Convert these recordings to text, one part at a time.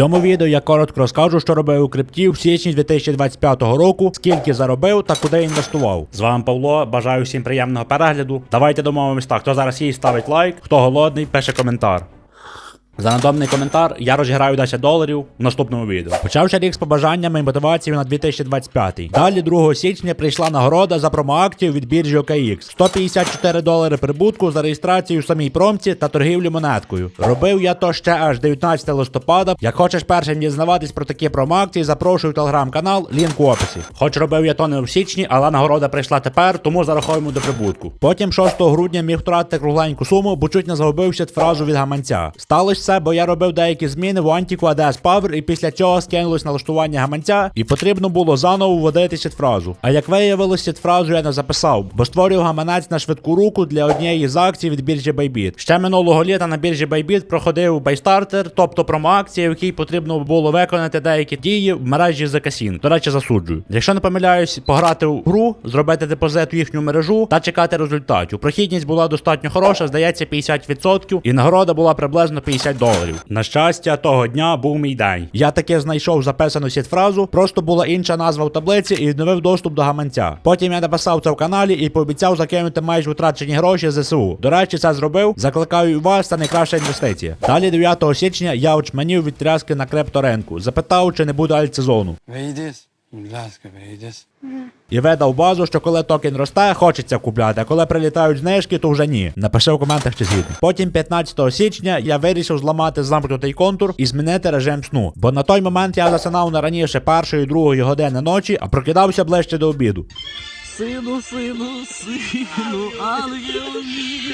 цьому відео я коротко розкажу, що робив у крипті в січні 2025 року, скільки заробив та куди інвестував. З вами Павло. Бажаю всім приємного перегляду. Давайте домовимось так. Хто зараз їсть, ставить лайк, хто голодний, пише коментар. За надомний коментар я розіграю 10 доларів в наступному відео. Почався рік з побажаннями і мотивацією на 2025. Далі 2 січня прийшла нагорода за промоакцію від біржі OKX. 154 долари прибутку за реєстрацію в самій промці та торгівлю монеткою. Робив я то ще аж 19 листопада. Як хочеш першим дізнаватись про такі промоакції, запрошую в телеграм-канал, лінк в описі. Хоч робив я то не в січні, але нагорода прийшла тепер, тому зараховуємо до прибутку. Потім 6 грудня міг втратити кругленьку суму, бо чуть не загубився фразу від гаманця. Сталося це, бо я робив деякі зміни в Антіку ADS Power, і після цього скинулось налаштування гаманця, і потрібно було заново вводити фразу. А як виявилось, фразу я не записав, бо створював гаманець на швидку руку для однієї з акцій від біржі Bybit. Ще минулого літа на біржі Bybit проходив байстартер, тобто промоакція, в якій потрібно було виконати деякі дії в мережі The Casino. До речі, засуджую. Якщо не помиляюсь, пограти в гру, зробити депозит в їхню мережу та чекати результатів. Прохідність була достатньо хороша, здається, 50%, і нагорода була приблизно 50 доларів. На щастя, того дня був мій день. Я таки знайшов записану сітфразу, просто була інша назва в таблиці і відновив доступ до гаманця. Потім я написав це в каналі і пообіцяв закинути майже втрачені гроші ЗСУ. До речі, це зробив. Закликаю вас, це найкраща інвестиція. Далі 9 січня я очманів від тряски на крипторинку. Запитав, чи не буде альтсезону. Вийдеш, будь ласка, вийдеш. І видав базу, що коли токен росте, хочеться купляти, а коли прилітають знижки, то вже ні. Напиши в коментах, чи згідний. Потім 15 січня я вирішив зламати замкнутий контур і змінити режим сну. Бо на той момент я засинав на раніше першої другої години ночі, а прокидався ближче до обіду. Сину, сину, сину, ангел мій.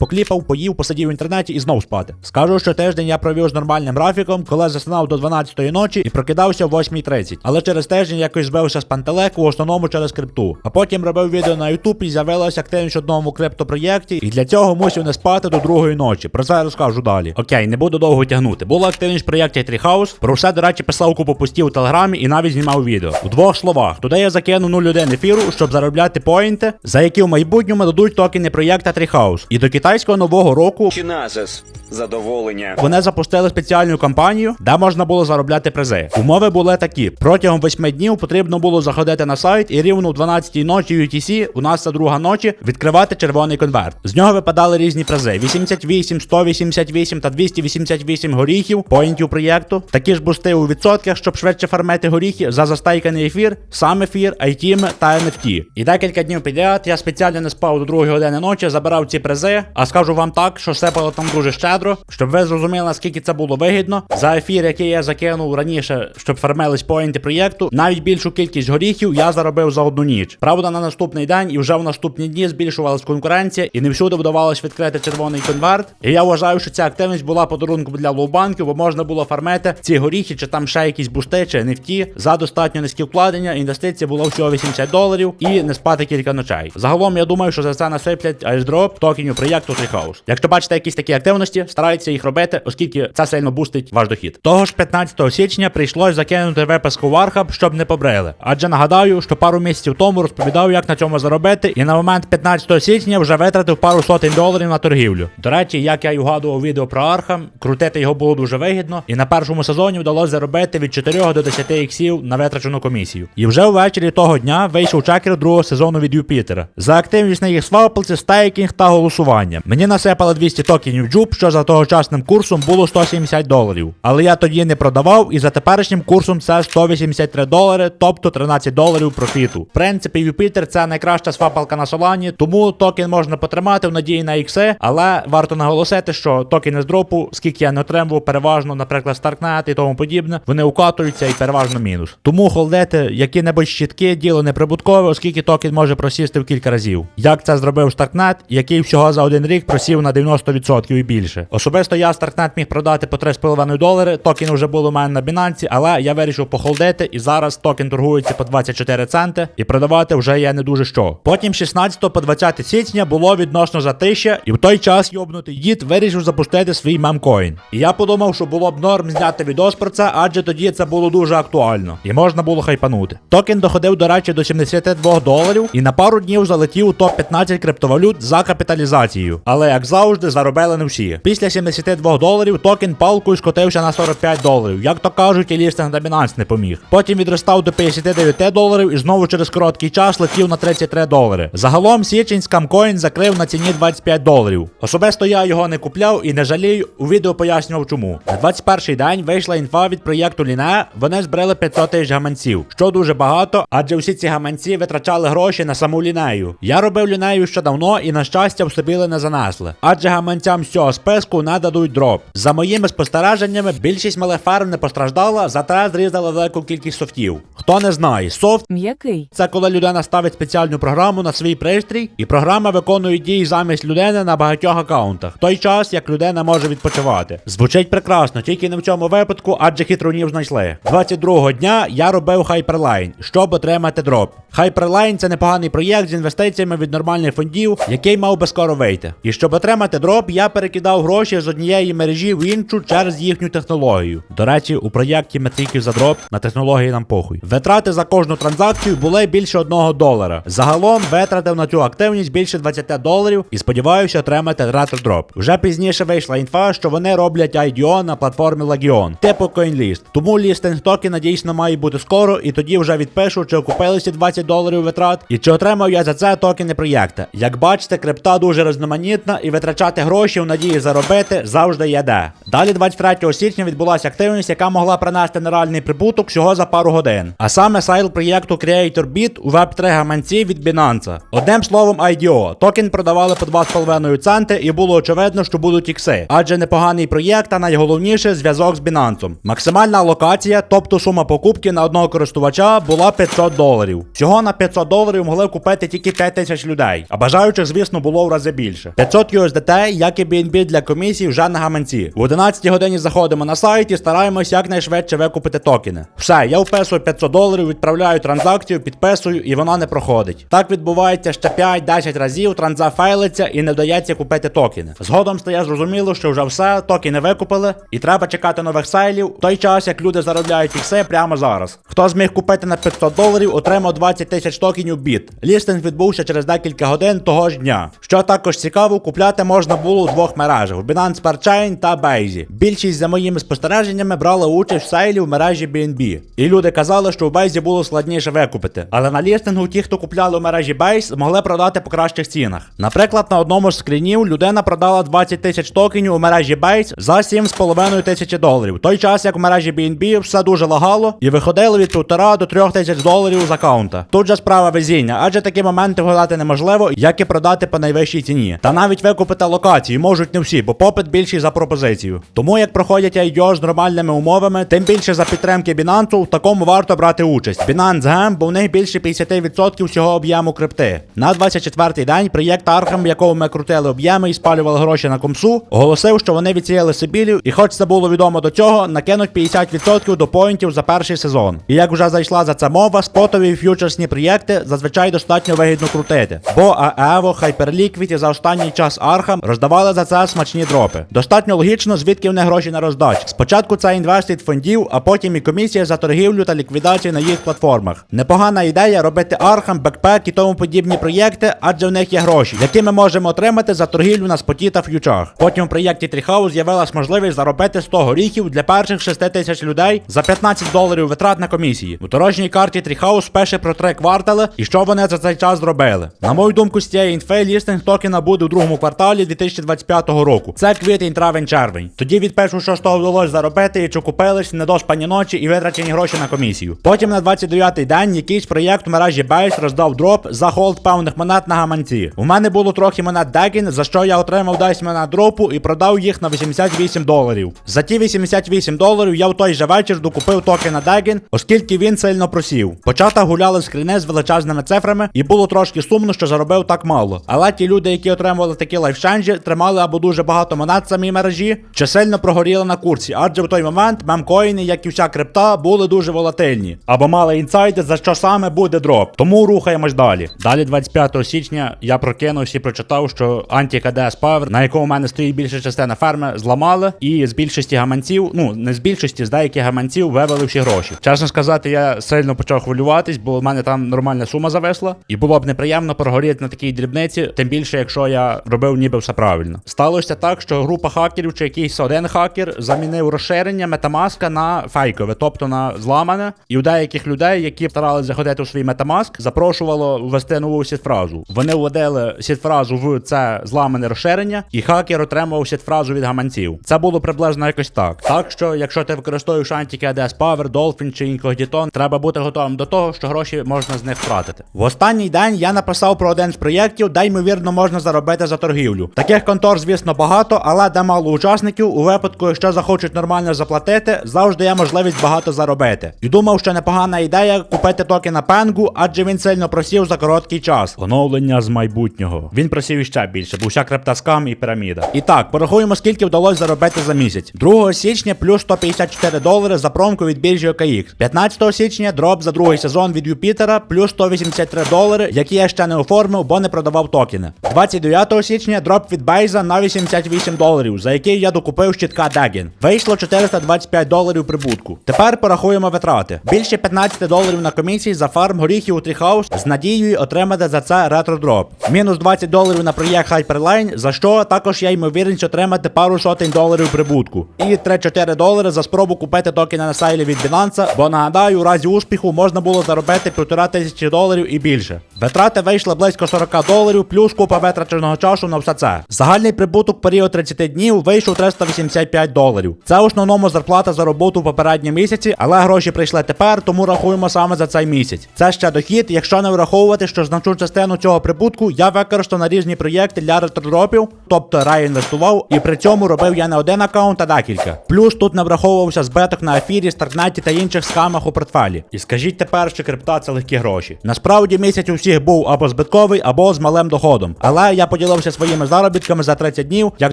Покліпав, поїв, посидів в інтернеті і знов спати. Скажу, що тиждень я провів з нормальним графіком, коли засинав до 12-ї ночі і прокидався в 8.30. Але через тиждень якось збився з пантелеку, в основному через крипту. А потім робив відео на YouTube і з'явилася активність в одному криптопроєкті, і для цього мусив не спати до другої ночі. Про це розкажу далі. Окей, не буду довго тягнути. Була активність в проєкті Treehouse. Про все, до речі, писав купу постів у телеграмі і навіть знімав відео. У двох словах, туди я закину 0,1 ефіру, щоб заробляти поінти, за які в майбутньому дадуть токени проєкта Treehouse. І до китайського нового року Чиназис. Задоволення. вони запустили спеціальну кампанію, де можна було заробляти призи. Умови були такі: протягом 8 днів потрібно було заходити на сайт і рівно в 12-й ночі UTC, у нас це друга ночі, відкривати червоний конверт. З нього випадали різні призи: 88, 188 та 288 горіхів, поінтів проєкту. Такі ж бусти у відсотках, щоб швидше фармити горіхи за застайканий ефір, сам ефір, айтіми та NFT. І декілька днів підряд я спеціально не спав до 2 години ночі, забирав ці призи. А скажу вам так, що сипало там дуже щедро, щоб ви зрозуміли, наскільки це було вигідно. За ефір, який я закинув раніше, щоб фармились поінти проєкту, навіть більшу кількість горіхів я заробив за одну ніч. Правда, на наступний день і вже в наступні дні збільшувалась конкуренція, і не всюди вдавалось відкрити червоний конверт. І я вважаю, що ця активність була подарунком для лоу-банків, бо можна було фармити ці горіхи, чи там ще якісь бусти, чи NFT за достатньо низькі вкладення. Інвестиція була всього 80 доларів і не спати кілька ночей. Загалом я думаю, що за це насиплять airdrop токенів проєкту Treehouse. Якщо бачите якісь такі активності, старайтеся їх робити, оскільки це сильно бустить ваш дохід. Того ж 15 січня прийшлось закинути виписку Архаб, щоб не побрили. Адже нагадаю, що пару місяців тому розповідав, як на цьому заробити, і на момент 15 січня вже витратив пару сотень доларів на торгівлю. До речі, як я й угадував відео про Архам, крутити його було дуже вигідно, і на першому сезоні вдалося заробити від 4 до 10 іксів на витрачену комісію. І вже ввечері того дня вийшов чекер другого сезону від Юпітера. За активність на їх свапалці, стейкінг та голосування. Мені насипали 200 токенів джуб, що за тогочасним курсом було 170 доларів. Але я тоді не продавав, і за теперішнім курсом це 183 долари, тобто 13 доларів профіту. В принципі, Юпітер це найкраща свапалка на Солані, тому токен можна потримати в надії на ікси, але варто наголосити, що токени з дропу, скільки я не отримував, переважно, наприклад, Starknet і тому подібне, вони укатуються і переважно мінус. Тому холдити які-небудь щітки діло неприбуткове, оскільки токен може просісти в кілька разів. Як це зробив Starknet, який всього за один рік просів на 90% і більше. Особисто я Starknet міг продати по 3,5 долари. Токен вже був у мене на Binance, але я вирішив похолдити, і зараз токен торгується по 24 центи, і продавати вже є не дуже що. Потім 16 по 20 січня було відносно затища, і в той час йобнутий дід вирішив запустити свій мемкоін. І я подумав, що було б норм зняти відос про це, адже тоді це було дуже актуально і можна було хайпанути. Токен доходив, до речі, до 72 доларів і на пару днів залетів у топ-15 криптовалют за капіталізацією. Але як завжди, заробили не всі. Після 72 доларів токен палкою скотився на 45 доларів. Як то кажуть, і лістинг на Binance не поміг. Потім відростав до 59 доларів і знову через короткий час летів на 33 долари. Загалом січень скамкоін закрив на ціні 25 доларів. Особисто я його не купляв і не жалію. У відео пояснював чому. На 21 день вийшла інфа від проєкту Ліне. Вони збрили 500 тисяч гаманців, що дуже багато, адже всі ці гаманці витрачали гроші на саму лінею. Я робив лінею ще давно і на щастя в собі не занесли. Адже гаманцям з цього списку не дадуть дроп. За моїми спостереженнями, більшість малих ферм не постраждала, зате зрізали велику кількість софтів. Хто не знає, софт М'який. це коли людина ставить спеціальну програму на свій пристрій, і програма виконує дії замість людини на багатьох аккаунтах, в той час як людина може відпочивати. Звучить прекрасно, тільки не в цьому випадку, адже хитрунів знайшли. 22-го дня я робив Hyperline, щоб отримати дроп. Hyperline це непоганий проєкт з інвестиціями від нормальних фондів, який мав би скоро вийти. І щоб отримати дроп, я перекидав гроші з однієї мережі в іншу через їхню технологію. До речі, у проєкті метриків за дроп на технології нам похуй. Витрати за кожну транзакцію були більше одного долара. Загалом витратив на цю активність більше 20 доларів і сподіваюся отримати ретро дроп. Вже пізніше вийшла інфа, що вони роблять IDO на платформі Legion, типу CoinList. Тому лістинг токена дійсно має бути скоро, і тоді вже відпишу, чи окупилися 20 доларів витрат, і чи отримав я за це токени проєкта. Як бачите, крипта дуже різноманітна, і витрачати гроші в надії заробити завжди є де. Далі 23 січня відбулася активність, яка могла принести нереальний прибуток всього за пару годин. А саме сайл проєкту CreatorBit у Web3 гаманці від Binance. Одним словом, IDO. Токен продавали по 2,5 центи, і було очевидно, що будуть ікси. Адже непоганий проєкт, а найголовніше зв'язок з Binance. Максимальна алокація, тобто сума покупки на одного користувача, була 500 доларів. Всього на 500 доларів могли купити тільки 5 тисяч людей, а бажаючих, звісно, було в рази більше. 500 USDT, як і BNB для комісії, вже на гаманці. 11 годині заходимо на сайт і стараємось якнайшвидше викупити токени. Все, я вписую 500 доларів, відправляю транзакцію, підписую, і вона не проходить. Так відбувається ще 5-10 разів, транза фейлиться і не вдається купити токени. Згодом стає зрозуміло, що вже все, токени викупили, і треба чекати нових сайлів в той час, як люди заробляють ікси прямо зараз. Хто зміг купити на 500 доларів, отримав 20 тисяч токенів біт. Лістинг відбувся через декілька годин того ж дня. Що також цікаво, купляти можна було у двох мережах: в Binance Smart Chain та Base. Більшість за моїми спостереженнями брала участь в сейлі в мережі BNB. І люди казали, що в Base було складніше викупити. Але на лістингу ті, хто купляли в мережі Base, могли продати по кращих цінах. Наприклад, на одному з скрінів людина продала 20 тисяч токенів у мережі Base за 7,5 тисячі доларів. Той час, як в мережі BNB все дуже лагало і виходило від 1,5 до 3 тисяч доларів з аккаунта. Тут же справа везіння, адже такі моменти вгадати неможливо, як і продати по найвищій ціні. Та навіть викупити локації можуть не всі, бо попит більший за пропозицію. Тому як проходять IDO з нормальними умовами, тим більше за підтримки Binance, в такому варто брати участь. Binance Gem, бо в них більше 50% всього об'єму крипти. На 24-й день проєкт Arkham, в якому ми крутили об'єми і спалювали гроші на комсу, оголосив, що вони відсіяли Сибілів, і хоч це було відомо до цього, накинуть 50% до поінтів за перший сезон. І як вже зайшла за це мова, спотові ф'ючерсні проєкти зазвичай достатньо вигідно крутити. Бо Аево, Hyperliquid і за останній час Arkham роздавали за це смачні дропи. Достатньо логічно, звідки в гроші на роздач. Спочатку це інвест від фондів, а потім і комісія за торгівлю та ліквідацію на їх платформах. Непогана ідея робити Arkham, Backpack і тому подібні проєкти, адже в них є гроші, які ми можемо отримати за торгівлю на споті та ф'ючах. Потім в проєкті Treehouse з'явилась можливість заробити 100 горіхів для перших 6 тисяч людей за 15 доларів витрат на комісії. У дорожній карті Treehouse пише про три квартали і що вони за цей час зробили. На мою думку, з цієї інфи лістинг токена буде у другому кварталі 2025 року. Це квітень, травень, червень. Тоді відпишу, що з того вдалося заробити, і чи купились недоспані ночі і витрачені гроші на комісію. Потім на 29-й день якийсь проєкт в мережі Base роздав дроп за холд певних монет на гаманці. У мене було трохи монет Дегін, за що я отримав 10 монет дропу і продав їх на 88 доларів. За ті 88 доларів я в той же вечір докупив токена Дегін, оскільки він сильно просів. Почата гуляли скріни з величезними цифрами, і було трошки сумно, що заробив так мало. Але ті люди, які отримували такі лайфшенджі, тримали або дуже багато монет самій мережі, сильно прогоріли на курсі, адже в той момент мемкоїни, як і вся крипта, були дуже волатильні. Або мали інсайди, за що саме буде дроп. Тому рухаємось далі. Далі, 25 січня, я прокинувся і прочитав, що анті-КДС Power, на якому в мене стоїть більша частина ферми, зламали, і з більшості гаманців, ну не з більшості, з деяких гаманців вивели всі гроші. Чесно сказати, я сильно почав хвилюватись, бо в мене там нормальна сума зависла, і було б неприємно прогоріти на такій дрібниці, тим більше, якщо я робив ніби все правильно. Сталося так, що група хакерів чи якийсь один хакер замінив розширення Metamask на фейкове, тобто на зламане. І у деяких людей, які старалися заходити у свій Metamask, запрошувало ввести нову сітфразу. Вони вводили сітфразу в це зламане розширення, і хакер отримував сітфразу від гаманців. Це було приблизно якось так. Так що, якщо ти використовуєш антики ADS Power, Dolphin чи Incognito, треба бути готовим до того, що гроші можна з них втратити. В останній день я написав про один з проєктів, де ймовірно можна заробити за торгівлю. Таких контор, звісно, багато, але де мало учасників, у випадку, якщо захочуть нормально заплатити, завжди є можливість багато заробити. І думав, що непогана ідея купити токена Пенгу, адже він сильно просів за короткий час. Оновлення з майбутнього. Він просів іще більше, бо вся криптоскам і піраміда. І так, порахуємо, скільки вдалося заробити за місяць. 2 січня плюс 154 долари за промку від біржі OKX. 15 січня дроп за другий сезон від Юпітера плюс 183 долари, які я ще не оформив, бо не продавав токени. 29 січня дроп від Бейза на 88 доларів, за який я докупив щитка Дегін. Вийшло 425 доларів прибутку. Тепер порахуємо витрати. Більше 15 доларів на комісії за фарм горіхів у Тріхаус з надією отримати за це ретро-дроп. Мінус 20 доларів на проєкт Hyperline, за що також я ймовірність отримати пару сотень доларів прибутку. І 3-4 долари за спробу купити токени на сайлі від Binance, бо нагадаю, у разі успіху можна було заробити півтора тисячі доларів і більше. Витрати вийшли близько 40 доларів, плюс купа витраченого часу на все це. Загальний прибуток період 30 днів вийшов 385 доларів. Це в основному зарплата за роботу в попередні місяці, але гроші прийшли тепер, тому рахуємо саме за цей місяць. Це ще дохід, якщо не враховувати, що значну частину цього прибутку я використав на різні проєкти для ретродропів, тобто реінвестував, і при цьому робив я не один аккаунт, а декілька. Плюс тут не враховувався збиток на ефірі, старкнеті та інших схемах у портфелі. І скажіть тепер, що крипта це легкі гроші. Насправді місяць у всіх був або збитковий, або з малим доходом. Але я поділився своїми заробітками за 30 днів, як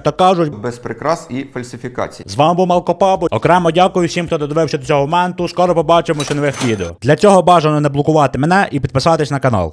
то кажуть, без прикрас і фальсифікацій. з вами був Малко Пабу. Окремо дякую всім, хто додивився до цього моменту. Скоро побачимося в нових відео. Для цього бажано не блокувати мене і підписатись на канал.